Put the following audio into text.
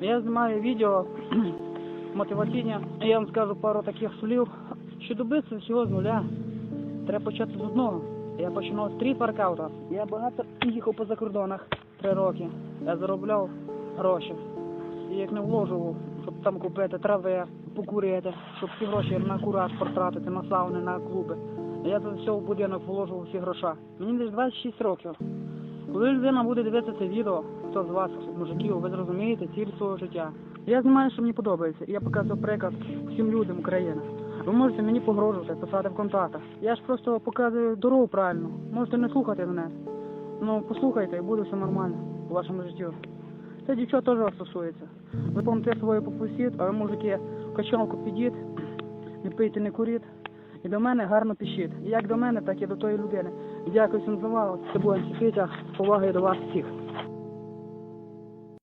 Я знімаю відео мотиваційні, я вам скажу пару таких слів, що добитися всього з нуля. Треба почати з одного. Я починав з стріт воркаута. Я багато їхав по закордонах три роки. Я заробляв гроші. І як не вложував, щоб там купити трави, покурити, щоб всі гроші на кураж потратити, на сауни, на клуби. Я за все в будинок вложував всі гроша. Мені десь 26 років. Коли людина буде дивитися це відео, хто з вас, мужиків, ви зрозумієте ціль свого життя. Я знаю, що мені подобається. і Я показую приклад всім людям України. Ви можете мені погрожувати, писати в контактах. Я ж просто показую дорогу правильну. Можете не слухати мене. Ну, послухайте, і буде все нормально у вашому житті. Це дівчат теж вас стосується. Ви помните своє попусіт, а ви, мужики, качалку підіть, не пийте, не куріть. І до мене гарно пишіть. І як до мене, так і до тої людини. Дякую всім за увагу. Це була Антипетя. Поваги до вас всіх.